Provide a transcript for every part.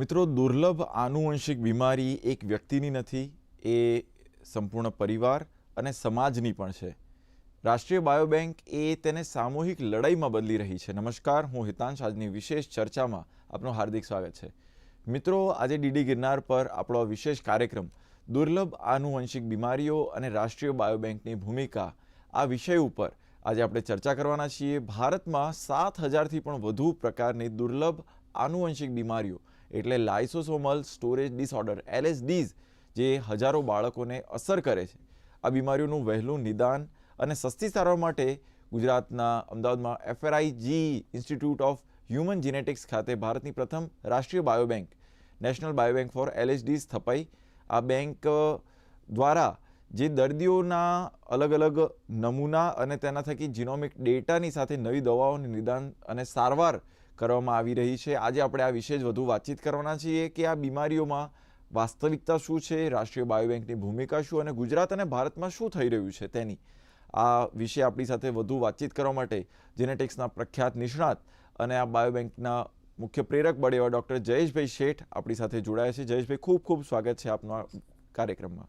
મિત્રો, દુર્લભ આનુવંશિક બીમારી એક વ્યક્તિની નથી, એ સંપૂર્ણ પરિવાર અને સમાજની પણ છે. રાષ્ટ્રીય બાયોબેંક એ તેને સામૂહિક લડાઈમાં બદલી રહી છે. નમસ્કાર, હું હિતાંશ. આજની વિશેષ ચર્ચામાં આપનું હાર્દિક સ્વાગત છે. મિત્રો, આજે ડીડી ગિરનાર પર આપણો વિશેષ કાર્યક્રમ, દુર્લભ આનુવંશિક બીમારીઓ અને રાષ્ટ્રીય બાયોબેંકની ભૂમિકા, આ વિષય ઉપર આજે આપણે ચર્ચા કરવાના છીએ. ભારતમાં સાત હજારથી પણ વધુ પ્રકારની દુર્લભ આનુવંશિક બીમારીઓ એટલે લાઇસોસોમલ સ્ટોરેજ ડિસઓર્ડર, એલએસડીઝ, જે હજારો બાળકોને અસર કરે છે. આ બીમારીઓનું વહેલું નિદાન અને સસ્તી સારવાર માટે ગુજરાતના અમદાવાદમાં FRIG institute of human genetics ખાતે ભારતની પ્રથમ રાષ્ટ્રીય બાયોબેંક, નેશનલ બાયોબેંક ફોર એલએચડી સ્થપાઈ. આ બેંક દ્વારા જે દર્દીઓના અલગ અલગ નમૂના અને તેના થકી જીનોમિક ડેટાની સાથે નવી દવાઓનું નિદાન અને સારવાર કરવામાં આવી રહી છે. આજે આપણે આ વિશે જ વધુ વાતચીત કરવાના છીએ કે આ બીમારીઓમાં વાસ્તવિકતા શું છે, રાષ્ટ્રીય બાયોબેન્કની ભૂમિકા શું અને ગુજરાત અને ભારતમાં શું થઈ રહ્યું છે તેની આ વિશે આપણી સાથે વધુ વાતચીત કરવા માટે જેનેટિક્સના પ્રખ્યાત નિષ્ણાત અને આ બાયોબેન્કના મુખ્ય પ્રેરક બળ એવા ડૉક્ટર જયેશભાઈ શેઠ આપણી સાથે જોડાયા છે. જયેશભાઈ, ખૂબ ખૂબ સ્વાગત છે આપનો કાર્યક્રમમાં.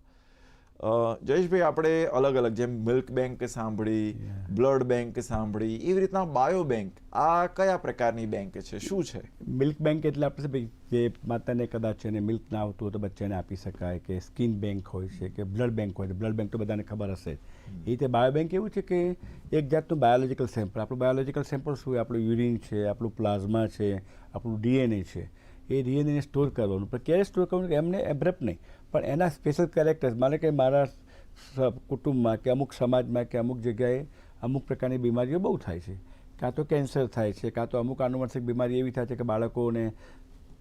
જયેશભાઈ આપણે અલગ અલગ જેમ મિલ્ક બેંક સાંભળી બ્લડ બેંક સાંભળી એવી રીતના બાયો બેંક આ કયા પ્રકારની બેંક છે? શું છે? મિલ્ક બેંક એટલે આપણે ભાઈ જે માતાને કદાચ એને મિલ્ક ના આવતું હોય તો બચ્ચાને આપી શકાય કે સ્કિન બેંક હોય છે કે બ્લડ બેંક હોય છે બ્લડ બેંક તો બધાને ખબર હશે એ રીતે બાયો બેંક એવું છે કે એક જાતનું બાયોલોજિકલ સેમ્પલ. આપણું બાયોલોજિકલ સેમ્પલ શું આપણું યુરિન છે આપણું પ્લાઝમા છે આપણું ડીએનએ છે. એ ડીએનએને સ્ટોર કરવાનું. પણ ક્યારે સ્ટોર કરવાનું એમને એબ્રપ નહીં. પણ એના સ્પેશિયલ કેરેક્ટર્સ માને કે મારા કુટુંબમાં કે અમુક સમાજમાં કે અમુક જગ્યાએ અમુક પ્રકારની બીમારીઓ બહુ થાય છે. કાં તો કેન્સર થાય છે, કાં તો અમુક આનુવંશિક બીમારી એવી થાય છે કે બાળકોને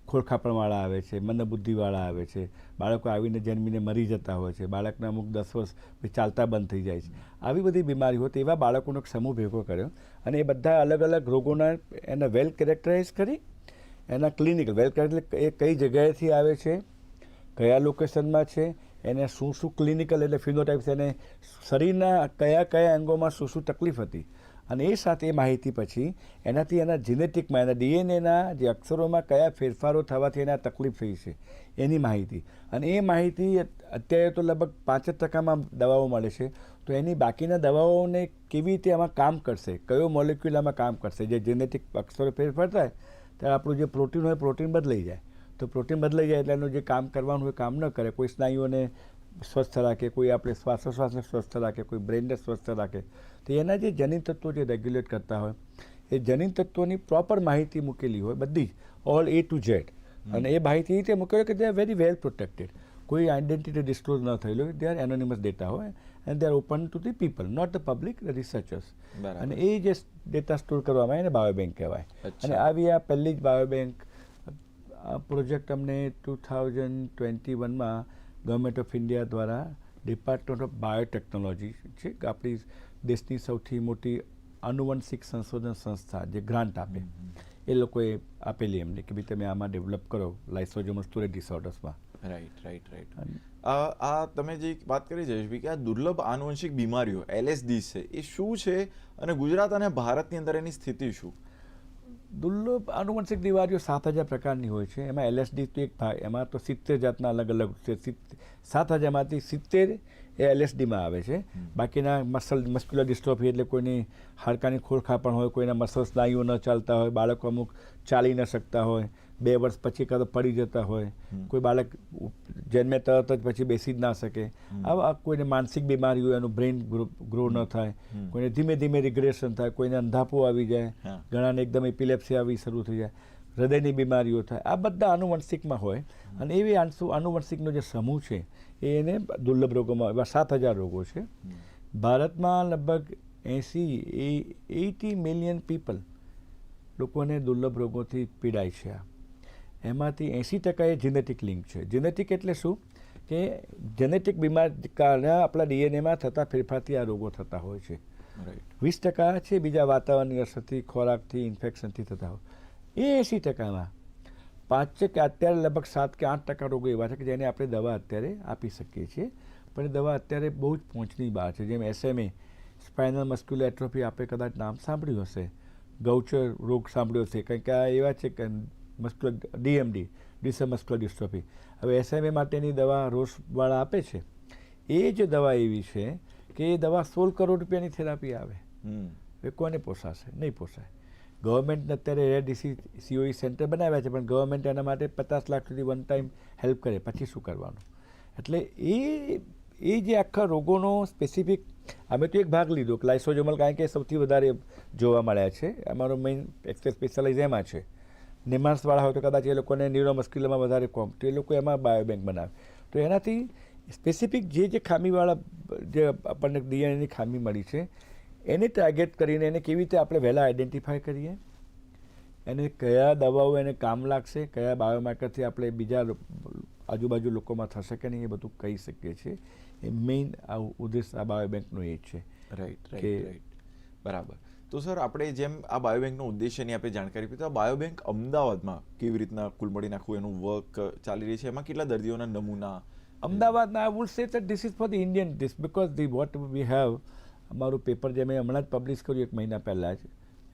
ખોળખાપણવાળા આવે છે મંદબુદ્ધિવાળા આવે છે. બાળકો આવીને જન્મીને મરી જતા હોય છે. બાળકને અમુક દસ વર્ષ ચાલતા બંધ થઈ જાય છે. આવી બધી બીમારી હોય તેવા બાળકોનો સમૂહ ભેગો કર્યો અને એ બધા અલગ અલગ રોગોના એને વેલ કેરેક્ટરાઇઝ કરી એના ક્લિનિકલ વેલ એટલે એ કઈ જગ્યાએથી આવે છે? કયા લોકેશનમાં છે? એને શું શું ક્લિનિકલ એટલે ફિનોટાઇપ્સ એને શરીરના કયા કયા અંગોમાં શું શું તકલીફ હતી? અને એ સાથે એ માહિતી પછી એનાથી એના જીનેટિકમાં એના ડીએનએના જે અક્ષરોમાં કયા ફેરફારો થવાથી એને તકલીફ થઈ છે, એની માહિતી. અને એ માહિતી અત્યારે તો લગભગ પાંચ જ ટકામાં દવાઓ મળે છે. તો એની બાકીના દવાઓને કેવી રીતે આમાં કામ કરશે? કયો મોલેક્યુલ આમાં કામ કરશે? જે જેનેટિક અક્ષરો ફેરફાર થાય ત્યારે આપણું જે પ્રોટીન હોય પ્રોટીન બદલાઈ જાય. તો પ્રોટીન બદલાઈ જાય એટલે એનું જે કામ કરવાનું હોય કામ ન કરે કોઈ સ્નાયુઓને સ્વસ્થ રાખે કોઈ આપણે શ્વાસોશ્વાસને સ્વસ્થ રાખે કોઈ બ્રેનને સ્વસ્થ રાખે તો એના જે જનીન તત્વો જે રેગ્યુલેટ કરતા હોય એ જનીન તત્વોની પ્રોપર માહિતી મૂકેલી હોય બધી જ ઓલ એ ટુ ઝેડ. અને એ માહિતી એ રીતે મૂકેલી કે they are very well protected કોઈ આઈડેન્ટિટી ડિસ્ક્લોઝ ન થયેલો દે આર એનોનિમસ ડેટા હોય and they are open to the people not the public the researchers અને એ જે ડેટા સ્ટોર કરવામાં આવે એને બાયોબેંક કહેવાય. અને આવી આ પહેલી જ બાયોબેંક આ પ્રોજેક્ટ અમને ટુ થાઉઝન્ડ ટ્વેન્ટી વનમાં ગવર્મેન્ટ ઓફ ઇન્ડિયા દ્વારા ડિપાર્ટમેન્ટ ઓફ બાયોટેકનોલોજી છે આપણી દેશની સૌથી મોટી આનુવંશિક સંશોધન સંસ્થા જે ગ્રાન્ટ આપે. એ લોકોએ આપેલી એમને કે ભાઈ તમે આમાં ડેવલપ કરો લાઇસોજોમલ સ્ટોરેજ ડિસઓર્ડર્સમાં રાઈટ રાઈટ રાઈટ આ આ તમે જે વાત કરી જયેશભાઈ કે આ દુર્લભ આનુવંશિક બીમારીઓ એલએસડી છે એ શું છે અને ગુજરાત અને ભારતની અંદર એની સ્થિતિ શું? દુર્લભ આનુવંશિક બીમારીઓ સાત હજાર પ્રકારની હોય છે. એમાં એલએસડી તો એક ભાગ એમાં તો સિત્તેર જાતના અલગ અલગ છે. સાત હજારમાંથી સિત્તેર એ એલએસડીમાં આવે છે. બાકીના મસલ મસ્ક્યુલર ડિસ્ટ્રોફી એટલે કોઈની હાડકાની ખોરખા પણ હોય કોઈના મસલ સ્નાયુઓ ન ચાલતા હોય બાળકો અમુક ચાલી ન શકતા હોય બે વર્ષ પછી કાં તો પડી જતા હોય કોઈ બાળક જન્મે તરત જ પછી બેસી જ ના શકે. આવા કોઈને માનસિક બીમારી હોય એનું બ્રેઇન ગ્રો ન થાય કોઈને ધીમે ધીમે રિગ્રેશન થાય કોઈને અંધાપો આવી જાય ઘણાને એકદમ એપિલેપ્સી આવી શરૂ થઈ જાય હૃદયની બીમારીઓ થાય. આ બધા આનુવંશિકમાં હોય અને એવી આંસુ આનુવંશિકનો જે સમૂહ છે એ એને દુર્લભ રોગોમાં એવા સાત હજાર રોગો છે. ભારતમાં લગભગ એંસી એટી મિલિયન પીપલ લોકોને દુર્લભ રોગોથી પીડાય છે આ. એમાંથી એંસી ટકા એ જીનેટિક લિંક છે. જેનેટિક એટલે શું? કે જેનેટિક બીમાર કારણે આપણા ડીએનએમાં થતા ફેરફારથી આ રોગો થતા હોય છે. વીસ ટકા છે બીજા વાતાવરણની અસરથી ખોરાકથી ઇન્ફેક્શનથી થતા હોય. એ એંસી ટકામાં પાંચ કે અત્યારે લગભગ સાત કે આઠ ટકા રોગો એવા છે કે જેને આપણે દવા અત્યારે આપી શકીએ છીએ. પણ એ દવા અત્યારે બહુ જ પહોંચની બહાર છે. જેમ એસએમએ સ્પાઇનલ મસ્ક્યુલર એટ્રોફી આપણે કદાચ નામ સાંભળ્યું હશે. ગૌચર રોગ સાંભળ્યો હશે. કંઈક આ એવા છે કે muscular DMD Duchenne muscular dystrophy હવે એસએમએ માટેની દવા રોસવાળા આપે છે. એ જ દવા એવી છે કે એ દવા સોળ કરોડ રૂપિયાની થેરાપી આવે. એ કોને પોસાશે? નહીં પોસાય. ગવર્મેન્ટને અત્યારે રેર ડિસીઝ સીઓઈ સેન્ટર બનાવ્યા છે પણ ગવર્મેન્ટ એના માટે પચાસ લાખ સુધી વન ટાઈમ હેલ્પ કરે. પછી શું કરવાનું? એટલે એ એ જે આખા રોગોનો સ્પેસિફિક અમે તો એક ભાગ લીધો કે લાઇસોજોમલ કારણ કે સૌથી વધારે જોવા મળ્યા છે. અમારો મેઇન એક્સેસ સ્પેશિયલાઇઝ એમાં છે. નિમાન્સવાળા હોય તો કદાચ એ લોકોને ન્યુરોમસ્ક્યુલરમાં વધારે કોમ. તો એ લોકો એમાં બાયોબેંક બનાવે. તો એનાથી સ્પેસિફિક જે જે ખામીવાળા જે આપણને ડીએનએની ખામી મળી છે એને ટાર્ગેટ કરીને એને કેવી રીતે આપણે વહેલા આઈડેન્ટિફાય કરીએ? એને કયા દવાઓ એને કામ લાગશે? કયા બાયોમાર્કરથી આપણે બીજા આજુબાજુ લોકોમાં થશે કે નહીં એ બધું કહી શકીએ છીએ. એ મેઇન આ ઉદ્દેશ આ બાયોબેંકનો એ છે રાઈટ રાઈટ રાઈટ બરાબર. તો સર, આપણે જેમ આ બાયોબેંકનો ઉદ્દેશ્યની આપણે જાણકારી આપી, તો આ બાયોબેન્ક અમદાવાદમાં કેવી રીતના કુલ મળી નાખવું, એનું વર્ક ચાલી રહી છે, એમાં કેટલા દર્દીઓના નમૂના? અમદાવાદના I would say that this is for the Indian this, because the what we have, અમારું પેપર જે મેં હમણાં જ પબ્લિશ કર્યું એક મહિના પહેલાં જ,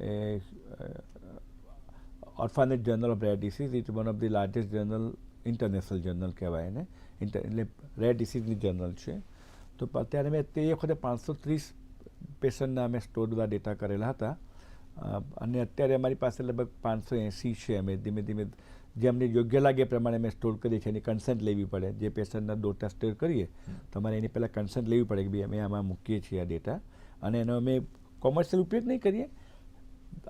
એ Orphanet journal of rare disease it one of the largest journal international journal કહેવાય એને એટલે રેર ડિસીઝની જર્નલ છે. તો અત્યારે મેં તે વખતે પાંચસો ત્રીસ પેશન્ટના અમે સ્ટોર બધા ડેટા કરેલા હતા. અને અત્યારે અમારી પાસે લગભગ પાંચસો એંસી છે અમે. ધીમે ધીમે જે અમને યોગ્ય લાગે એ પ્રમાણે અમે સ્ટોર કરીએ છીએ એની કન્સન્ટ લેવી પડે. જે પેશન્ટના ડોટા સ્ટોર કરીએ તો અમારે એની પહેલાં કન્સન્ટ લેવી પડે કે ભાઈ અમે આમાં મૂકીએ છીએ આ ડેટા. અને એનો અમે કોમર્શિયલ ઉપયોગ નહીં કરીએ.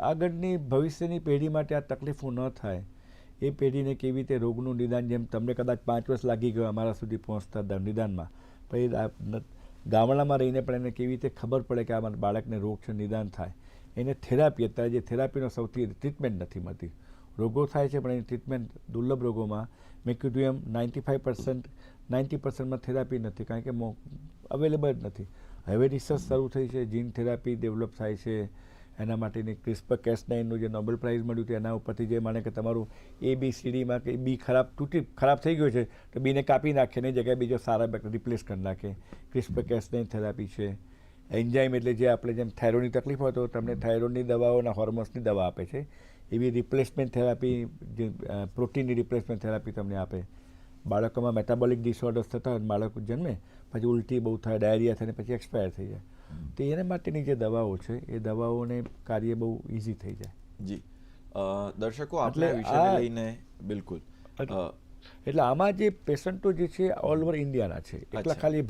આગળની ભવિષ્યની પેઢી માટે આ તકલીફો ન થાય. એ પેઢીને કેવી રીતે રોગનું નિદાન, જેમ તમને કદાચ પાંચ વર્ષ લાગી ગયો અમારા સુધી પહોંચતા નિદાનમાં પછી ગામડામાં રહીને પણ એને કેવી રીતે ખબર પડે કે આ બાળકને રોગ છે, નિદાન થાય? એને થેરાપી, અત્યારે જે થેરાપીનો સૌથી ટ્રીટમેન્ટ નથી મળતી. રોગો થાય છે, પણ એની ટ્રીટમેન્ટ દુર્લભ રોગોમાં. મેં કીધું એમ નાઇન્ટી ફાઇવ પર્સન્ટ, નાઇન્ટી પર્સન્ટમાં થેરાપી નથી, કારણ કે અવેલેબલ જ નથી. હવે રિસર્ચ શરૂ થઈ છે, જીન થેરાપી ડેવલપ થાય છે. એના માટેની ક્રિસ્પર કેસ નાઇનનું જે નોબેલ પ્રાઇઝ મળ્યું હતું, એના ઉપરથી જે માને કે તમારું એ બી સીડીમાં કે બી ખરાબ તૂટી, ખરાબ થઈ ગયો છે, તો બીને કાપી નાખે ને જગ્યાએ બીજો સારા બેક રિપ્લેસ કરી નાખે. ક્રિસ્પર કેસ નાઇન થેરાપી છે. એન્જાઇમ એટલે જે આપણે જેમ થાઇરોડની તકલીફ હોય તો તમને થાઇરોઇડની દવાઓના હોર્મોન્સની દવા આપે છે. એવી રિપ્લેસમેન્ટ થેરાપી જે પ્રોટીનની રિપ્લેસમેન્ટ થેરાપી તમને આપે. બાળકોમાં મેટાબોલિક ડિસઓર્ડર્સ થતા હોય અને બાળકો જન્મે, પછી ઉલટી બહુ થાય, ડાયરિયા થાય ને પછી એક્સપાયર થઈ જાય. તો એના માટેની જે દવાઓ છે એ દવાઓને કાર્ય બહુ ઇઝી થઈ જાય. જી. દર્શકો આપણે વિષયને લઈને બિલકુલ. એટલે- આમાં જે પેશન્ટો જે છે ઓલ ઓવર ઇન્ડિયાના છે. એટલા ખાલી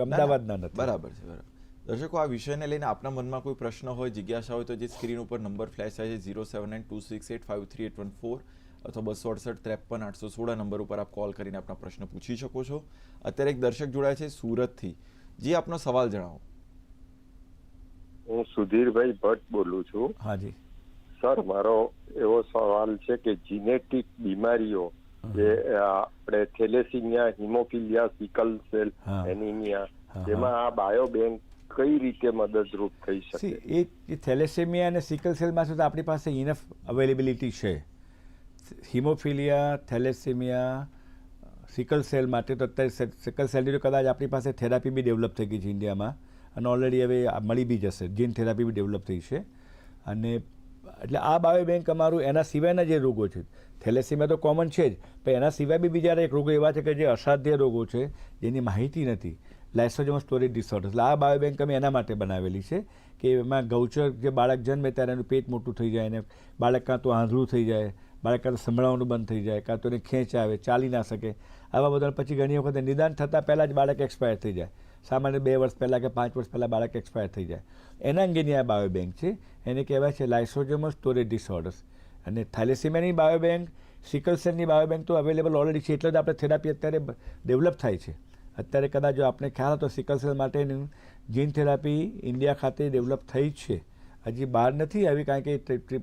અમદાવાદના નથી. બરાબર છે બરાબર. દર્શકો આ વિષયને લઈને આપના મનમાં કોઈ પ્રશ્ન હોય જિજ્ઞાસા હોય તો જે સ્ક્રીન ઉપર નંબર ફ્લેશ થાય છે zero seven nine two six eight five three eight one four અથવા બસો અડસઠ ત્રેપન આઠસો સોળ નંબર ઉપર આપ કોલ કરીને આપના પ્રશ્ન પૂછી શકો છો. અત્યારે એક દર્શક જોડાય છે સુરતથી. જે આપનો સવાલ જણાવો. હું સુધીરભાઈ ભટ્ટ બોલું છું. હાજી. સર મારો એવો સવાલ છે કે જીનેટિક બીમારીઓ જે આપણે thalassemia hemophilia sickle cell. Anaemia જેમાં આ બાયો બેંક કઈ રીતે મદદરૂપ થઈ શકે? એ એ થેલેસેમિયા અને સિકલ સેલમાં સુધી આપણી પાસે ઇનફ અવેલેબિલિટી છે. હિમોફિલિયા થેલેસેમિયા સિકલ સેલ માટે તો અત્યારે સિકલ સેલની તો કદાચ આપણી પાસે થેરાપી બી ડેવલપ થઈ ગઈ છે ઇન્ડિયામાં. અને ઓલરેડી હવે મળી બી જશે. જીન થેરાપી બી ડેવલપ થઈ છે. અને એટલે આ બાયો બેંક અમારું, એના સિવાયના જે રોગો છે થેલેસીમિયા તો કોમન છે જ, પણ એના સિવાય બી બીજા એક રોગો એવા છે કે જે અસાધ્ય રોગો છે, જેની માહિતી નથી. લાઇસોજમ સ્ટોરેજ ડિસઓર્ડર એટલે આ બાયો બેંક અમે એના માટે બનાવેલી છે કે એમાં ગૌચર જે બાળક જન્મે ત્યારે એનું પેટ મોટું થઈ જાય અને બાળક કાં તો આંધળું થઈ જાય, બાળક કાં તો સંભળાવવાનું બંધ થઈ જાય, કાં તો એને ખેંચ આવે, ચાલી ના શકે. આવા બધા પછી ઘણી વખત નિદાન થતાં પહેલાં જ બાળક એક્સપાયર થઈ જાય. સામાન્ય બે વર્ષ પહેલાં કે પાંચ વર્ષ પહેલાં બાળક એક્સપાયર થઈ જાય. એના અંગેની આ બાયોબેન્ક છે. એને કહેવાય છે લાઇસોજોમલ સ્ટોરેજ ડિસઓર્ડર્સ અને થેલેસીમિયાની બાયોબેંક સિકલ સેલની બાયો બેંક તો અવેલેબલ ઓલરેડી છે. એટલે જ આપણે થેરાપી અત્યારે ડેવલપ થાય છે. અત્યારે કદાચ જો આપણે ખ્યાલ હતો સિકલ સેલ માટેની જીન થેરાપી ઇન્ડિયા ખાતે ડેવલપ થઈ છે. હજી બહાર નથી આવી કારણ કે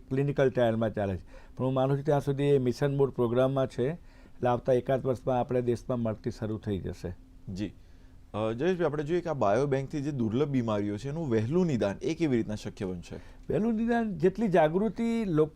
ક્લિનિકલ ટ્રાયલમાં ચાલે છે. પણ હું માનું છું ત્યાં સુધી એ મિશન બોર્ડ પ્રોગ્રામમાં છે. એટલે આવતા એકાદ વર્ષમાં આપણે દેશમાં મળતી શરૂ થઈ જશે. જી. જયેશભાઈ, આપણે જોઈએ કે આ બાયોબેન્કથી જે દુર્લભ બીમારીઓ છે, એનું વહેલું નિદાન એ કેવી રીતના શક્ય બનશે? વહેલું નિદાન જેટલી જાગૃતિ લોક,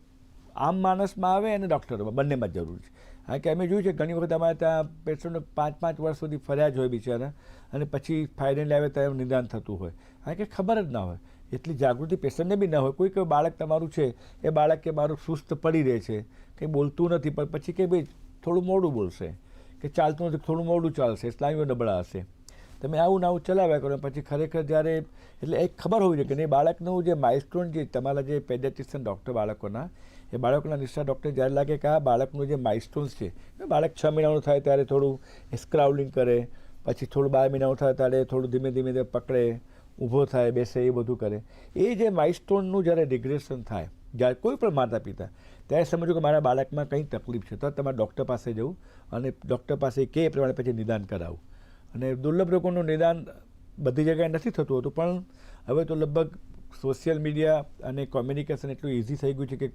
આમ માણસમાં આવે અને ડૉક્ટરોમાં, બંનેમાં જરૂર છે. કારણ કે અમે જોયું છે ઘણી વખત અમારે ત્યાં પેશન્ટો પાંચ પાંચ વર્ષ સુધી ફર્યા જ હોય બિચારા અને પછી ફાઇનલ આવે ત્યારે નિદાન થતું હોય. કારણ કે ખબર જ ના હોય. એટલી જાગૃતિ પેશન્ટને બી ના હોય. કોઈ કોઈ બાળક તમારું છે, એ બાળક કે મારું સુસ્ત પડી રહે છે, કંઈ બોલતું નથી, પણ પછી કે ભાઈ થોડું મોડું બોલશે, કે ચાલતું નથી, થોડું મોડું ચાલશે, સ્નાયુઓ નબળા હશે. તમે આવું ને આવું ચલાવ્યા કરો. પછી ખરેખર જ્યારે એટલે એક ખબર હોવી જોઈએ કે નહીં, બાળકનું જે માઇલસ્ટોન જે તમારા જે પેડિયાટ્રિશિયન ડૉક્ટર બાળકોના, એ બાળકોના નિષ્ઠા ડૉક્ટર જ્યારે લાગે કે આ બાળકનું જે માઇલસ્ટોન્સ છે બાળક છ મહિનાનું થાય ત્યારે થોડું સ્ક્રાઉલિંગ કરે, પછી થોડું બાર મહિનાનું થાય ત્યારે થોડું ધીમે ધીમે ધીમે પકડે, ઊભો થાય, બેસે, એ બધું કરે. એ જે માઇલસ્ટોનનું જ્યારે ડિગ્રેશન થાય, જ્યારે કોઈ પણ માતા પિતા, ત્યારે સમજો કે મારા બાળકમાં કંઈ તકલીફ છે. તો તમારે ડૉક્ટર પાસે જવું અને ડૉક્ટર પાસે કે પ્રમાણે પછી નિદાન કરાવવું અને દુર્લભ રોગોનું નિદાન બધી જગ્યાએ નથી થતું હોતું, પણ હવે તો લગભગ સોશિયલ મીડિયા અને કોમ્યુનિકેશન એટલું ઇઝી થઈ ગયું છે કે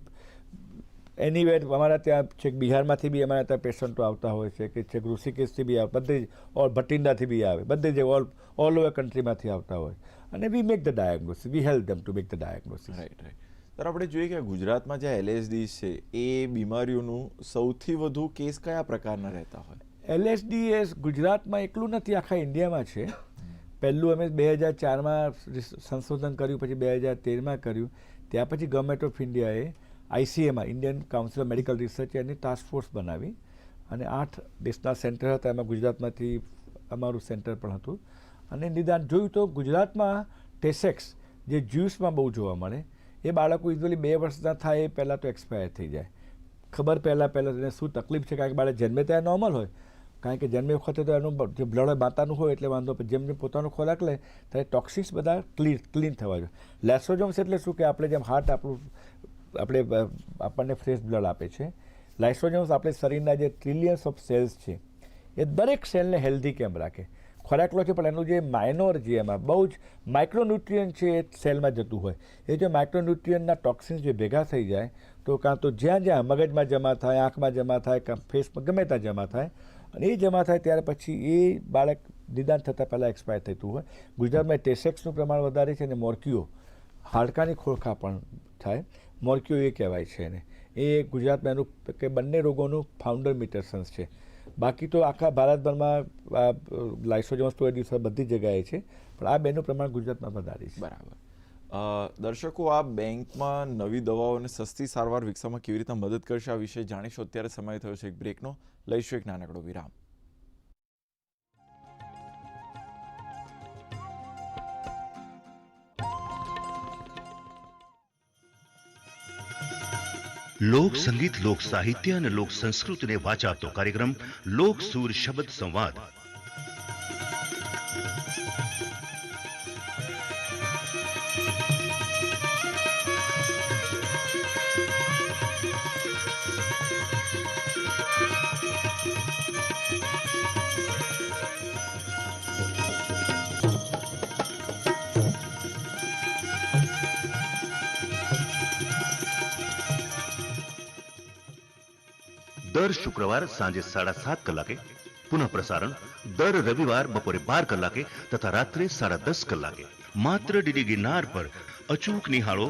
એની વેર અમારા ત્યાં છેક બિહારમાંથી બી અમારા ત્યાં પેશન્ટો આવતા હોય છે, કે છેક ઋષિકેશથી બી આવે, બધે જ, ઓર ભટિંડાથી બી આવે, બધી જ ઓલ ઓલ ઓવર કન્ટ્રીમાંથી આવતા હોય. અને we make the diagnosis we help them to make the diagnosis right right sir, આપણે જોઈએ કે ગુજરાતમાં જે એલએસડી છે, એ બીમારીઓનું સૌથી વધુ કેસ કયા પ્રકારના રહેતા હોય? એલએસડીએસ ગુજરાતમાં એકલું નથી, આખા ઇન્ડિયામાં છે. પહેલું અમે બે હજાર ચારમાં સંશોધન કર્યું, પછી બે હજાર તેરમાં કર્યું. ત્યાં પછી ગવર્મેન્ટ ઓફ ઇન્ડિયાએ આઈસીએમાં Indian council of medical research any task force બનાવી. અને આઠ દેશના સેન્ટર હતા, એમાં ગુજરાતમાંથી અમારું સેન્ટર પણ હતું. અને નિદાન જોયું તો ગુજરાતમાં ટેસેક્સ જે જ્યુસમાં બહુ જોવા મળે, એ બાળકો યુઝ્યુઅલી બે વર્ષના થાય એ પહેલાં તો એક્સપાયર થઈ જાય. ખબર પહેલાં પહેલાં એને શું તકલીફ છે, કારણ કે બાળક જન્મે ત્યાં નોર્મલ હોય. કારણ કે જન્મે વખતે તો એનું જે બ્લડ માતાનું હોય એટલે વાંધો, પણ જેમ જેમ પોતાનો ખોરાક લે ત્યારે ટોક્સિક્સ બધા ક્લીન ક્લીન થવા જોઈએ. લાઇસોજોમ્સ એટલે શું કે આપણે જેમ હાર્ટ આપણું, આપણે આપણને ફ્રેશ બ્લડ આપે છે. લાઇસોજોમ્સ આપણે શરીરના જે ટ્રિલિયન્સ ઓફ સેલ્સ છે, એ દરેક સેલને હેલ્ધી કેમ રાખે? ખોરાક લો છે, પણ એનું જે માઇનોર જે એમાં બહુ જ માઇક્રોન્યુટ્રિયન છે એ સેલમાં જતું હોય. એ જો માઇક્રોન્યુટ્રિયનના ટોક્સિન્સ જે ભેગા થઈ જાય, તો કાં તો જ્યાં જ્યાં મગજમાં જમા થાય, આંખમાં જમા થાય, કાં ફેસમાં ગમે ત્યાં જમા થાય અને એ જમા થાય ત્યાર પછી એ બાળક નિદાન થતાં પહેલાં એક્સપાયર થતું હોય. ગુજરાતમાં ટેસેક્સનું પ્રમાણ વધારે છે અને મોરકીઓ, હાડકાની ખોળખા પણ થાય. મોરકીઓ એ કહેવાય છે એને. એ ગુજરાતમાં એનું કે બંને રોગોનું ફાઉન્ડર મીટરસન્સ છે. બાકી તો આખા ભારતભરમાં લાઇસોજોમ્સ એ દિવસ બધી જગ્યાએ છે, પણ આ બેનું પ્રમાણ ગુજરાતમાં વધારે છે. બરાબર. દર્શકો, આ બેંકમાં નવી દવાઓ અને સસ્તી સારવાર વિકસાવવામાં કેવી રીતે મદદ કરશે આ વિશે જાણીશું. અત્યારે સમય થયો છે એક બ્રેકનો. લઈશું એક નાનકડો વિરામ. લોક સંગીત, લોક સાહિત્ય અને લોક સંસ્કૃતિને વાચાતો કાર્યક્રમ લોક સુર શબ્દ સંવાદ. દર શુક્રવાર સાંજે સાડા સાત કલાકે, પુનઃ પ્રસારણ દર રવિવાર બપોરે બાર કલાકે તથા રાત્રે સાડા દસ કલાકે. માત્ર ડીડી ગિરનાર પર અચૂક નિહાળો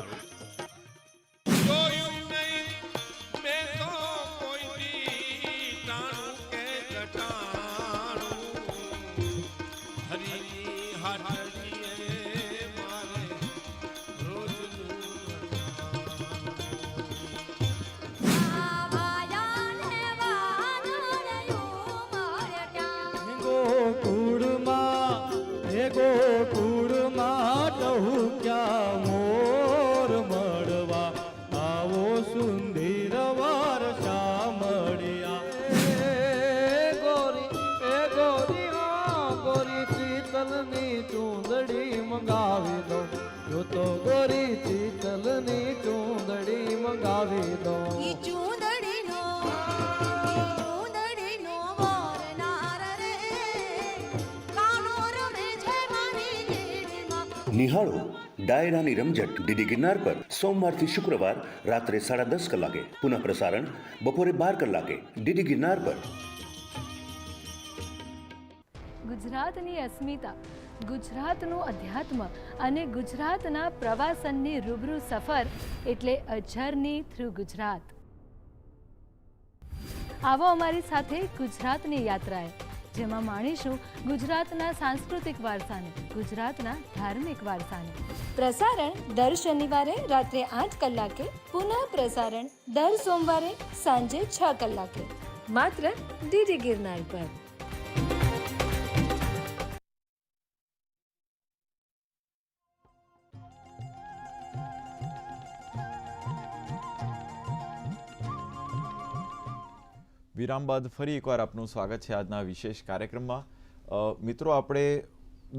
નિહાળો. ડાયરાની રમઝટ ડીડી ગિરનાર પર સોમવારથી શુક્રવાર રાત્રે સાડા દસ કલાકે. પુનઃ પ્રસારણ બપોરે બાર કલાકે ડીડી ગિરનાર પર. ગુજરાતની અસ્મિતા, ગુજરાતનું અધ્યાત્મ અને ગુજરાતના પ્રવાસનની રૂબરૂ સફર એટલે અ જર્ની થ્રુ ગુજરાત. આવો અમારી સાથે ગુજરાતની યાત્રાએ. જેમાં માણીશું ગુજરાતના સાંસ્કૃતિક વારસાને, ગુજરાતના ધાર્મિક વારસાને. પ્રસારણ દર શનિવારે રાત્રે આઠ કલાકે, પુનઃ પ્રસારણ દર સોમવારે સાંજે છ કલાકે. માત્ર ડીડી ગિરનાર પર. વિરામ બાદ ફરી એકવાર આપનું સ્વાગત છે આજના વિશેષ કાર્યક્રમમાં. મિત્રો, આપણે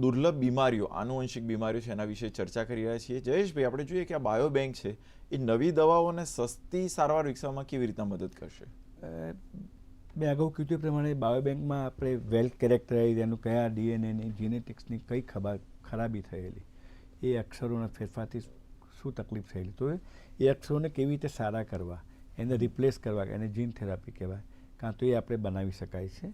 દુર્લભ બીમારીઓ, આનુવંશિક બીમારીઓ છે એના વિશે ચર્ચા કરી રહ્યા છીએ. જયેશભાઈ, આપણે જોઈએ કે આ બાયો બેંક છે, એ નવી દવાઓને સસ્તી સારવાર વિકસાવવામાં કેવી રીતના મદદ કરશે? મેં અગાઉ કીધું પ્રમાણે બાયોબેંકમાં આપણે વેલ કેરેક્ટરાઇઝ, એનું કયા ડીએનએની જીનેટિક્સની કઈ ખબા ખરાબી થયેલી, એ અક્ષરોના ફેરફારથી શું તકલીફ થયેલી? તો એ અક્ષરોને કેવી રીતે સારા કરવા, એને રિપ્લેસ કરવા, એને જીન થેરાપી કહેવાય. કાં તો એ આપણે બનાવી શકાય છે,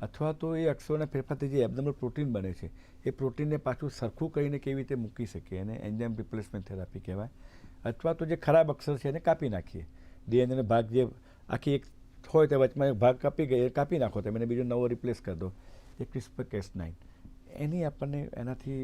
અથવા તો એ અક્ષરોના ફેરફારથી જે એબનોર્મલ પ્રોટીન બને છે, એ પ્રોટીનને પાછું સરખું કરીને કેવી રીતે મૂકી શકીએ એને એન્ઝાઇમ રિપ્લેસમેન્ટ થેરાપી કહેવાય, અથવા તો જે ખરાબ અક્ષર છે એને કાપી નાખીએ. ડીએનએનો ભાગ જે આખી એક હોય તો વચમાં એક ભાગ કાપી ગઈ, એ કાપી નાખો તમે બીજો નવો રિપ્લેસ કરી દો. એ ક્રિસ્પર કેસ નાઇન એની આપણને એનાથી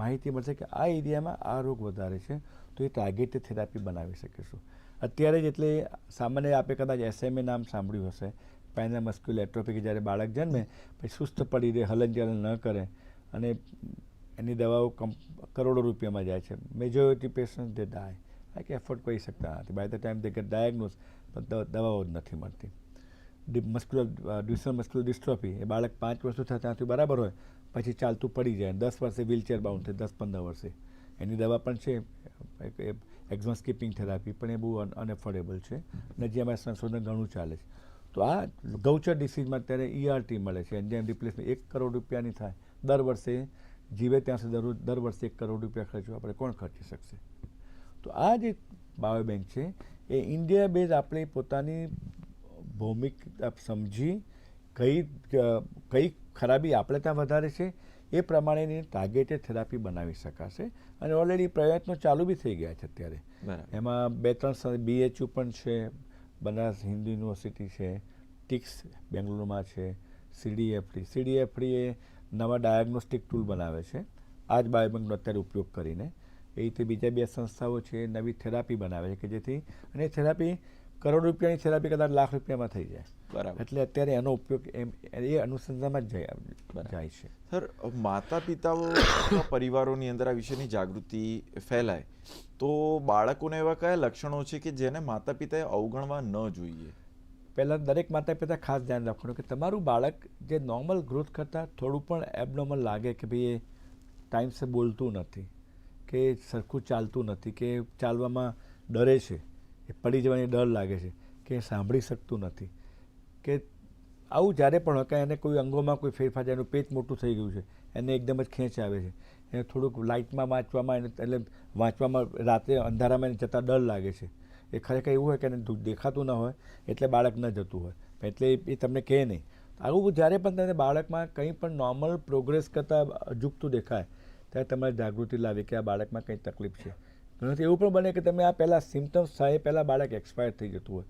માહિતી મળશે કે આ એરિયામાં આ રોગ વધારે છે, તો એ ટાર્ગેટેડ થેરાપી બનાવી શકીશું. અત્યારે જ એટલે સામાન્ય આપે કદાચ એસએમએ નામ સાંભળ્યું હશે પેનલ મસ્ક્યુલ એટ્રોફી કે જ્યારે બાળક જન્મે, પછી સુસ્ત પડી રહે, હલન ચલન ન કરે અને એની દવાઓ કમ, કરોડો રૂપિયામાં જાય છે. મેજોરિટી પેશન્ટ દે ડાય આ કે એફોર્ડ કરી શકતા નથી. By the time they get diagnose દવાઓ જ નથી મળતી. મસ્ક્યુલર ડ્યુસર મસ્ક્યુલર ડિસ્ટ્રોફી એ બાળક પાંચ વર્ષ થાય ત્યાંથી બરાબર હોય, પછી ચાલતું પડી જાય. દસ વર્ષે વ્હીલચેર બાઉન્ડ થાય, દસ પંદર વર્ષે. એની દવા પણ છે. એક્ઝોન સ્કીપિંગ થેરાપી પણ એ બહુ અનએફોર્ડેબલ છે અને જે સંશોધન ઘણું ચાલે છે. તો આ ગૌચર ડિસીઝમાં અત્યારે ઈઆરટી મળે છે એન્જાઇમ રિપ્લેસમેન્ટ એક કરોડ રૂપિયાની થાય, દર વર્ષે જીવે ત્યાં સુધી દરરોજ, દર વર્ષે એક કરોડ રૂપિયા ખર્ચવા આપણે કોણ ખર્ચી શકશે? તો આ જે બાયો બેંક છે એ ઇન્ડિયા બેઝ આપણી પોતાની ભૌમિક સમજી કઈ કઈ ખરાબી આપણે ત્યાં વધારે છે એ પ્રમાણેની ટાર્ગેટેડ થેરાપી બનાવી શકાશે. અને ઓલરેડી પ્રયત્નો ચાલુ બી થઈ ગયા છે અત્યારે. એમાં બે ત્રણ બીએચયુ પણ છે બનારસ હિન્દુ યુનિવર્સિટી છે ટિક્સ બેંગ્લોરમાં છે સીડીએફડી સીડીએફડી એ નવા ડાયગ્નોસ્ટિક ટૂલ બનાવે છે. આ જ બાયોબેંકનો અત્યારે ઉપયોગ કરીને. એ રીતે બીજા બે સંસ્થાઓ છે નવી થેરાપી બનાવે છે કે જેથી અને થેરાપી કરોડ રૂપિયાની થેરાપી કદાચ લાખ રૂપિયામાં થઈ જાય. બરાબર. એટલે અત્યારે એનો ઉપયોગ એમ એ અનુસંધાનમાં જ જાય છે. સર માતા પિતાઓ પરિવારોની અંદર આ વિશેની જાગૃતિ ફેલાય. તો બાળકોને એવા કયા લક્ષણો છે કે જેને માતા પિતાએ અવગણવા ન જોઈએ? પહેલાં દરેક માતા પિતા ખાસ ધ્યાન રાખવાનું કે તમારું બાળક જે નોર્મલ ગ્રોથ કરતાં થોડું પણ એબનોર્મલ લાગે કે ભાઈ એ ટાઈમસે બોલતું નથી કે સરખું ચાલતું નથી કે ચાલવામાં ડરે છે એ પડી જવાની ડર લાગે છે કે સાંભળી શકતું નથી. કે આવું જ્યારે પણ હોય કે એને કોઈ અંગોમાં કોઈ ફેરફાર એનું પેટ મોટું થઈ ગયું છે, એને એકદમ જ ખેંચ આવે છે. એને થોડુંક લાઇટમાં વાંચવામાં એને, એટલે વાંચવામાં રાત્રે અંધારામાં એને જતાં ડર લાગે છે. એ ખરેખર એવું હોય કે એને દેખાતું ન હોય, એટલે બાળક ન જતું હોય. એટલે એ- તમને કહે નહીં. આવું જ્યારે પણ તમને બાળકમાં કંઈ પણ નોર્મલ પ્રોગ્રેસ કરતાં ઝૂકતું દેખાય, ત્યારે તમારે જાગૃતિ લાવી કે આ બાળકમાં કંઈ તકલીફ છે. ઘણીવાર એવું પણ બને કે તમે આ પહેલાં સિમ્ટમ્સ થાય પહેલાં બાળક એક્સપાયર થઈ જતું હોય.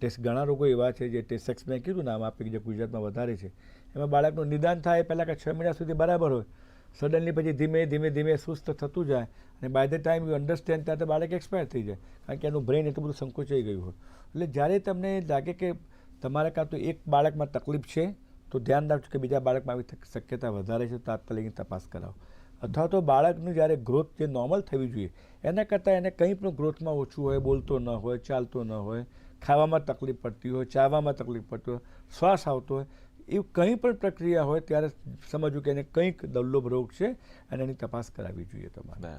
ટેસ્ટ, ઘણા રોગો એવા છે જે ટેસ્ટ મેં કીધું નામ આપી જે ગુજરાતમાં વધારે છે, એમાં બાળકનું નિદાન થાય પહેલાં કે છ મહિના સુધી બરાબર હોય. સડનલી પછી ધીમે ધીમે ધીમે સુસ્ત થતું જાય અને by the time you understand ત્યાં તો બાળક એક્સપાયર થઈ જાય, કારણ કે એનું બ્રેન એટલું બધું સંકોચાઈ ગયું હોય. એટલે જ્યારે તમને લાગે કે તમારે કાં તો એક બાળકમાં તકલીફ છે, તો ધ્યાન રાખજો કે બીજા બાળકમાં આવી શક્યતા વધારે છે, તાત્કાલિક તપાસ કરાવો. અથવા તો બાળકનું જ્યારે ગ્રોથ જે નોર્મલ થવી જોઈએ, એના કરતાં એને કંઈ પણ ગ્રોથમાં ઓછું હોય, બોલતો ન હોય, ચાલતો ન હોય ખાવામાં તકલીફ પડતી હોય ચાવવામાં તકલીફ પડતી હોય શ્વાસ આવતો હોય એવું કંઈ પણ પ્રક્રિયા હોય ત્યારે સમજવું કે એને કંઈક દલ્લોભ રોગ છે અને એની તપાસ કરાવવી જોઈએ તમારે.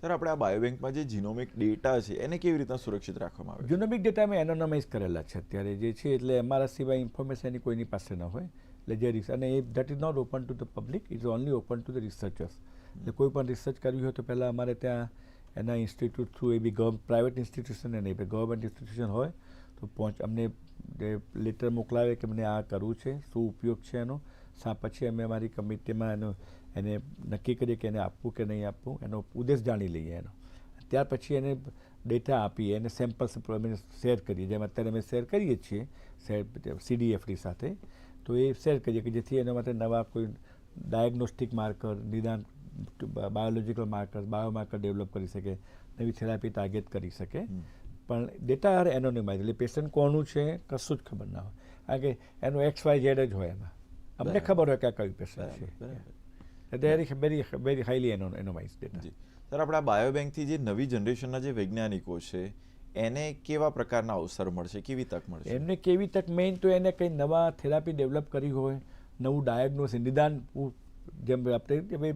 સર આપણે આ બાયોબેંકમાં જે જીનોમિક ડેટા છે એને કેવી રીતના સુરક્ષિત રાખવામાં આવે જીનોમિક ડેટા અમે એનોનમાઇઝ કરેલા છે અત્યારે જે છે એટલે અમારા સિવાય ઇન્ફોર્મેશન એની કોઈની પાસે ન હોય. એટલે જે રિસર્ચ અને એ that is not open to the public is only open to the researchers એટલે કોઈ પણ રિસર્ચ કરવી હોય તો પહેલાં અમારે ત્યાં એના ઇન્સ્ટિટ્યૂટ થ્રુ એ બી ગવર્મ પ્રાઇવેટ ઇન્સ્ટિટ્યુશન એ નહીં ગવર્મેન્ટ ઇન્સ્ટિટ્યુશન હોય. તો પહોંચ અમને જે લેટર મોકલાવે કે મને આ કરવું છે, શું ઉપયોગ છે એનો, સા પછી અમે અમારી કમિટીમાં એનો એને નક્કી કરીએ કે એને આપવું કે નહીં આપવું, એનો ઉદ્દેશ જાણી લઈએ એનો. ત્યાર પછી એને ડેટા આપીએ, એને સેમ્પલ્સ અમે શેર કરીએ. જેમ અત્યારે અમે શેર કરીએ છીએ શેર સીડીએફડી સાથે, તો એ શેર કરીએ કે જેથી એના માટે નવા કોઈ ડાયગ્નોસ્ટિક માર્કર નિદાન બાયોલોજિકલ માર્કર બાયોમાર્કર ડેવલપ કરી શકે, નવી થેરાપી ટાર્ગેટ કરી શકે. પણ ડેટા આર એનોનિમાઇઝ એટલે પેશન્ટ કોનું છે કશું જ ખબર ના હોય. કારણ કે એનું એક્સ વાય ઝેડ જ હોય એમાં. અમને ખબર હોય કે આ કયું પેશન્ટ છે. બરાબર. Very very very highly anonymise data sir આપણા બાયોબેંકથી જે નવી જનરેશનના જે વૈજ્ઞાનિકો છે એને કેવા પ્રકારના અવસર મળશે? કેવી તક મળશે? એમને કેવી તક? મેઇન તો એને કંઈ નવા થેરાપી ડેવલપ કરી હોય નવું ડાયગ્નોસિસ નિદાન જેમ આપણે કે ભાઈ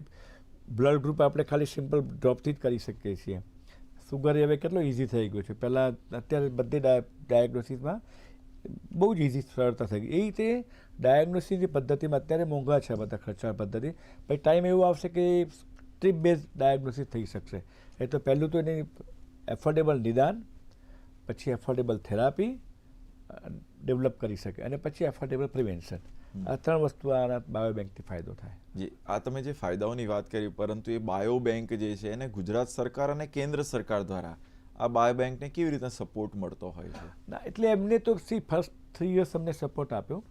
બ્લડ ગ્રુપ આપણે ખાલી સિમ્પલ ડ્રોપથી જ કરી શકીએ છીએ. સુગર હવે કેટલો ઇઝી થઈ ગયો છે. પહેલાં અત્યારે બધી ડાયગ્નોસિસમાં બહુ જ ઇઝી સરળતા થઈ ગઈ. એ રીતે ડાયગ્નોસિસની પદ્ધતિમાં અત્યારે મોંઘા છે બધા ખર્ચા પદ્ધતિ. પછી ટાઈમ એવો આવશે કે સ્ટ્રીપ બેઝ ડાયગ્નોસિસ થઈ શકશે. એ તો પહેલું તો એની એફોર્ડેબલ નિદાન, પછી એફોર્ડેબલ થેરાપી ડેવલપ કરી શકે. અને પછી એફોર્ડેબલ પ્રિવેન્શન આ ત્રણ વસ્તુ આના બાયોબેંકથી ફાયદો થાય. જી આ તમે જે ફાયદાઓની વાત કરી પરંતુ એ બાયો બેંક જે છે એને ગુજરાત સરકાર અને કેન્દ્ર સરકાર દ્વારા આ બાયો બેંકને કેવી રીતે સપોર્ટ મળતો હોય છે? ના એટલે એમને તો સી ફર્સ્ટ થ્રી યર્સ અમને સપોર્ટ આપ્યો.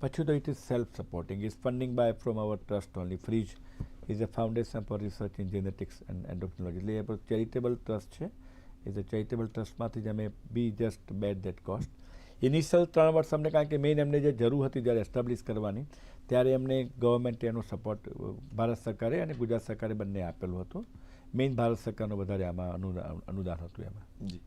પછી તો it is self supporting is funding by from our trust only FRIGE is a foundation for research in genetics and endocrinology એટલે એ ચેરિટેબલ ટ્રસ્ટ છે. ઇઝ અ ચેરિટેબલ ટ્રસ્ટમાંથી જ અમે બી just bared that cost initial ત્રણ વર્ષ અમને કારણ કે મેઇન એમને જે જરૂર હતી જ્યારે એસ્ટાબ્લિશ કરવાની ત્યારે એમને ગવર્મેન્ટે એનો સપોર્ટ ભારત સરકારે અને ગુજરાત સરકારે બંને આપેલું હતું. મેઇન ભારત સરકારનું વધારે આમાં અનુદાન અનુદાન હતું એમાં. જી.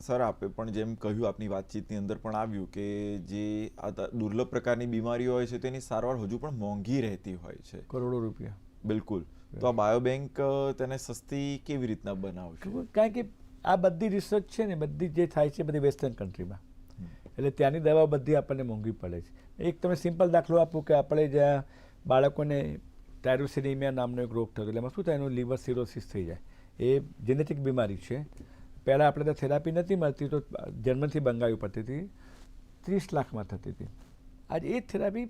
સર આપે પણ જેમ કહ્યું આપની વાતચીતની અંદર પણ આવ્યું કે જે આ દુર્લભ પ્રકારની બીમારીઓ હોય છે તેની સારવાર હજુ પણ મોંઘી રહેતી હોય છે. કરોડો રૂપિયા. બિલકુલ. તો આ બાયોબેન્ક તેને સસ્તી કેવી રીતના બનાવશે? કારણ કે આ બધી રિસર્ચ છે ને બધી જે થાય છે બધી વેસ્ટર્ન કન્ટ્રીમાં એટલે ત્યાંની દવા બધી આપણને મોંઘી પડે છે. એક તમે સિમ્પલ દાખલો આપો કે આપણે જ્યાં બાળકોને ટાયરોસિનેમિયા નામનો એક રોગ થયો એટલે એમાં શું થાય? એનું લીવર સિરોસિસ થઈ જાય. એ જેનેટિક બીમારી છે. પહેલાં આપણે ત્યાં થેરાપી નથી મળતી તો જન્મથી બંગાવી પડતી હતી. ત્રીસ લાખમાં થતી હતી. આજે એ થેરાપી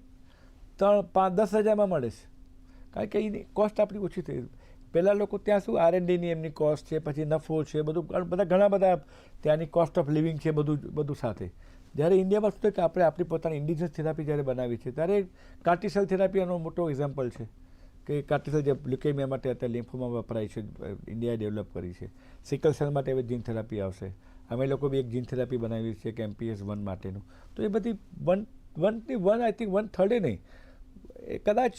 ત્રણ, પાંચ, દસ હજારમાં મળે છે. કારણ કે એની કોસ્ટ આપણી ઓછી થઈ પહેલાં લોકો ત્યાં શું આર એન ડીની એમની કોસ્ટ છે, પછી નફો છે, બધું બધા ઘણા બધા ત્યાંની કોસ્ટ ઓફ લિવિંગ છે, બધું બધું સાથે. જ્યારે ઇન્ડિયામાં શું કે આપણે આપણી પોતાની ઇન્ડિજિનસ થેરાપી જ્યારે બનાવી છે, ત્યારે કાર્ટિસેલ થેરાપી એનો મોટો એક્ઝામ્પલ છે કે કાર્ટિસેલ જે લ્યુકેમિયા માટે અત્યારે લિમ્ફોમાં વપરાય છે, ઇન્ડિયાએ ડેવલપ કરી છે. સિકલ સેલ માટે હવે જીન થેરાપી આવશે. અમે લોકો બી એક જીન થેરાપી બનાવી છે કે એમપીએસ વન માટેનું. તો એ બધી વન વનની વન આઈ થિંક વન થર્ડે નહીં, એ કદાચ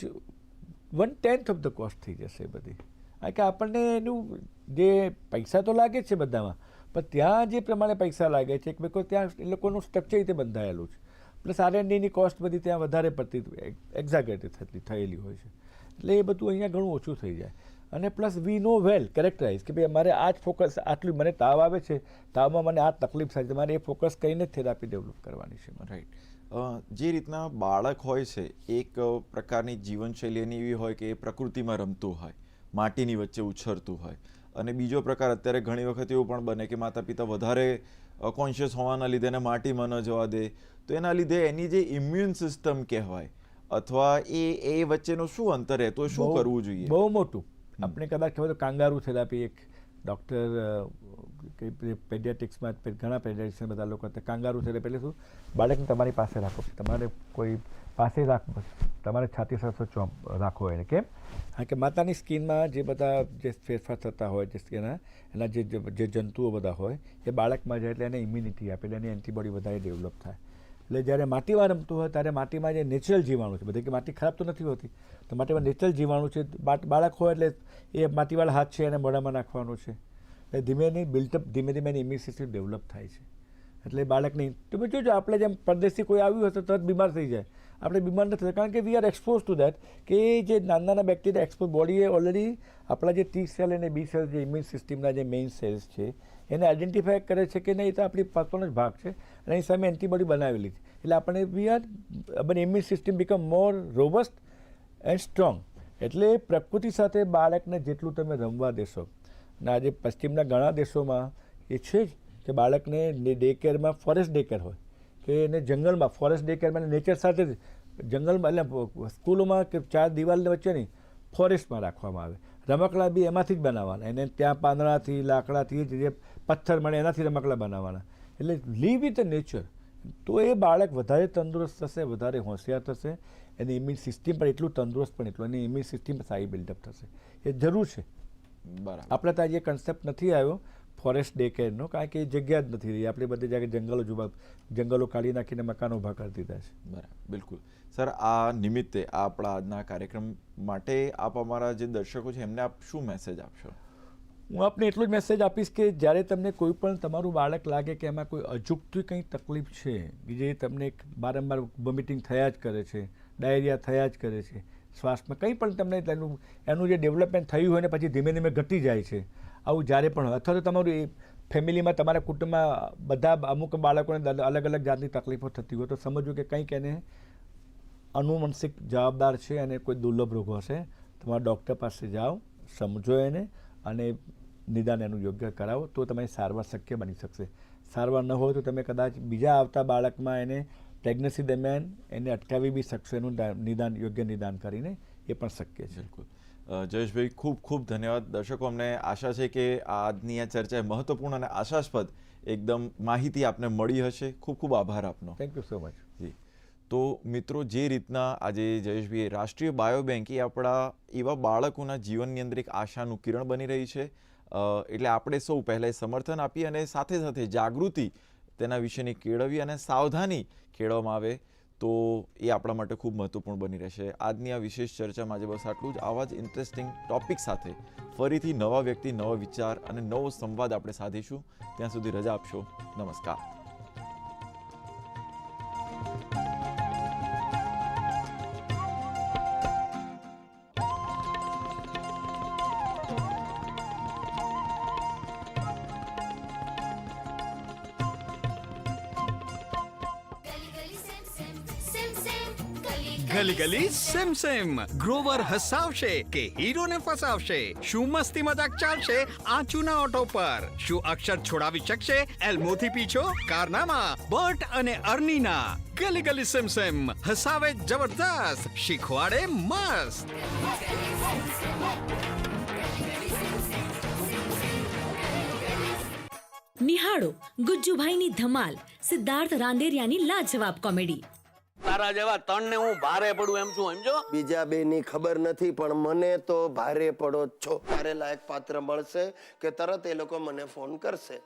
one tenth of the cost થઈ જશે એ બધી. કારણ કે આપણને એનું જે પૈસા તો લાગે છે બધામાં પણ ત્યાં જે પ્રમાણે પૈસા લાગે છે બિકોઝ ત્યાં એ લોકોનું સ્ટ્રક્ચર રીતે બંધાયેલું છે. પ્લસ આર એન ડીની કોસ્ટ બધી ત્યાં વધારે પડતી એક્ઝાગરેટેડ થતી, થયેલી હોય છે. એટલે એ બધું અહીંયા ઘણું ઓછું થઈ જાય. અને પ્લસ વી નો વેલ કેરેક્ટરાઇઝ કે ભાઈ અમારે આ જ ફોકસ આટલું મને તાવ આવે છે, તાવમાં મને આ તકલીફ થાય છે મારે એ ફોકસ કરીને જ થેરાપી ડેવલપ કરવાની છે. રાઈટ જે રીતના બાળક હોય છે, એક પ્રકારની જીવનશૈલી એની એવી હોય કે એ પ્રકૃતિમાં રમતું હોય, માટીની વચ્ચે ઉછરતું હોય અને બીજો પ્રકાર અત્યારે ઘણી વખત એવું પણ બને કે માતા પિતા વધારે કોન્શિયસ હોવાના લીધે એને માટીમાં ન જવા દે. તો એના લીધે એની જે ઇમ્યુન સિસ્ટમ કહેવાય અથવા એ એ વચ્ચેનું શું અંતર રહે તો શું કરવું જોઈએ? બહુ મોટું. આપણે કદાચ કહેવાય તો કાંગારૂ થેરાપી એક ડૉક્ટર પેડિયાટિક્સમાં ઘણા પેડિયાટિક્સમાં બધા લોકો કાંગારું કાંગારૂ થેરાપી એટલે શું? બાળકને તમારી પાસે રાખો. તમારે કોઈ પાસે રાખો તમારે છાતી સાથે ચોંપ રાખો એને. કેમ? કારણ કે માતાની સ્કિનમાં જે બધા જે ફેરફાર થતા હોય, જે સ્કિનના એના જે જે જંતુઓ બધા હોય, એ બાળકમાં જાય એટલે એને ઇમ્યુનિટી આપે, એટલે એની એન્ટીબોડી વધારે ડેવલપ થાય. એટલે જ્યારે માટીમાં રમતું હોય, ત્યારે માટીમાં જે નેચરલ જીવાણુ છે, બધી કે માટી ખરાબ તો નથી હોતી, તો માટીમાં નેચરલ જીવાણુ છે બાળક હોય એટલે એ માટીવાળા હાથ છે એને મોઢામાં નાખવાનો છે. એટલે ધીમે ધીમે બિલ્ટઅપ ધીમે ધીમે એની ઇમ્યુન ડેવલપ થાય છે. એટલે બાળકની તમે જોજો આપણે જેમ પરદેશથી કોઈ આવ્યું હશે તરત બીમાર થઈ જાય. આપણે બીમાર નથી થતા. કારણ કે we are expose to that કે જે નાના નાના બેક્ટેરિયા એક્સપોઝ બોડીએ ઓલરેડી આપણા જે ટી સેલ અને બી સેલ જે ઇમ્યુન સિસ્ટમના જે મેઇન સેલ્સ છે, એને આઈડેન્ટિફાય કરે છે કે નહીં એ તો આપણી પાસવાનો જ ભાગ છે. અને એની સામે એન્ટીબોડી બનાવેલી છે. એટલે આપણે વી આર આપણે immune system become more robust and strong એટલે પ્રકૃતિ સાથે બાળકને જેટલું તમે રમવા દેશો, અને આજે પશ્ચિમના ઘણા દેશોમાં એ છે જ કે બાળકને ડે કેરમાં ફોરેસ્ટ ડે કેર હોય કે એને જંગલમાં ફોરેસ્ટ ડે કેરમાં નેચર સાથે જ જંગલમાં એટલે સ્કૂલોમાં કે ચાર દિવાલની વચ્ચે નહીં ફોરેસ્ટમાં રાખવામાં આવે. રમકડા બી એમાંથી જ બનાવવાના. એને ત્યાં પાંદડાથી લાકડાથી જ પથ્થર મળે એનાથી રમકડા બનાવવાના. એટલે લીવ વિથ નેચર તો એ બાળક વધારે તંદુરસ્ત થશે વધારે હોશિયાર થશે એની ઇમ્યુન સિસ્ટમ પણ એટલું તંદુરસ્ત પણ એટલું એની ઇમ્યુન સિસ્ટમ સારી બિલ્ડઅપ થશે. એ જરૂર છે. બરાબર. આપણે ત્યાં જે કન્સેપ્ટ નથી આવ્યો ફોરેસ્ટ ડે કેરનો કારણ કે એ જગ્યા જ નથી રહી. આપણે બધી જગ્યાએ જંગલો જોવા જંગલો કાઢી નાખીને મકાનો ઊભા કરી દીધા છે. બરાબર બિલકુલ. સર આ નિમિત્તે આ આપણા આજના કાર્યક્રમ માટે આપ અમારા જે દર્શકો છે એમને આપ શું મેસેજ આપશો? હું આપને એટલું જ મેસેજ આપીશ કે જ્યારે તમને કોઈ પણ તમારું બાળક લાગે કે એમાં કોઈ અજુગતી કંઈ તકલીફ છે કે જે તમને એક વારંવાર વોમિટિંગ થયા જ કરે છે ડાયરિયા થયા જ કરે છે શ્વાસમાં કંઈ પણ તમને તેનું એનું જે ડેવલપમેન્ટ થયું હોય ને પછી ધીમે ધીમે ઘટી જાય છે આવું જ્યારે પણ અથવા તો તમારું ફેમિલીમાં તમારા કુટુંબમાં બધા અમુક બાળકોને અલગ અલગ જાતની તકલીફો થતી હોય, તો સમજવું કે કંઈક એને અનુવંશિક જવાબદાર છે અને કોઈ દુર્લભ રોગો હશે, તમારા ડૉક્ટર પાસે જાઓ, સમજો એને અને નિદાન એનું યોગ્ય કરાવો, તો તમારી સારવાર શક્ય બની શકશે. સારવાર ન હોય તો તમે કદાચ બીજા આવતા બાળકમાં એને પ્રેગ્નન્સી દરમિયાન એને અટકાવી બી શકશો, એનું નિદાન, યોગ્ય નિદાન કરીને, એ પણ શક્ય છે. બિલકુલ. જયેશભાઈ ખૂબ ખૂબ ધન્યવાદ. દર્શકો અમને આશા છે કે આજની આ ચર્ચા મહત્વપૂર્ણ અને આશાસ્પદ એકદમ માહિતી આપને મળી હશે. ખૂબ ખૂબ આભાર આપનો. થેન્ક યુ સો મચ જી. તો મિત્રો જે રીતના આજે જયેશભાઈએ રાષ્ટ્રીય બાયોબેન્ક એ આપણા એવા બાળકોના જીવનની અંદર એક આશાનું કિરણ બની રહી છે. એટલે આપણે સૌ પહેલાં સમર્થન આપી અને સાથે સાથે જાગૃતિ તેના વિશેની કેળવી અને સાવધાની કેળવવામાં આવે. તો એ આપણા માટે ખૂબ મહત્વપૂર્ણ બની રહેશે. આજની આ વિશેષ ચર્ચામાં આજે બસ આટલું જ. આવા જ ઇન્ટરેસ્ટિંગ ટોપિક સાથે ફરીથી નવા વ્યક્તિ, નવા વિચાર અને નવો સંવાદ આપણે સાધીશું. ત્યાં સુધી રજા આપશો. નમસ્કાર. ગલી ગલી સેમ સેમ ગ્રોવર હસાવશે કે હીરોને ફસાવશે શું મસ્તી મજાક ચાલશે આંચુના ઓટો પર શું અક્ષર છોડાવી શકશે એલ્મોથી પીછો કારનામા બર્ટ અને અર્નીના ગલી ગલી સેમ સેમ હસાવે જબરદસ્ત શીખવાડે મસ્ત નિહાળો ગુજ્જુભાઈની ધમાલ સિદ્ધાર્થ રાંદેરિયાની લાજવાબ કોમેડી તારા જેવા તણ ને હું ભારે પડું એમ છું, સમજો? બીજા બે ની ખબર નથી, પણ મને તો ભારે પડો છો. મારે લાયક પાત્ર મળશે કે તરત એ લોકો મને ફોન કરશે.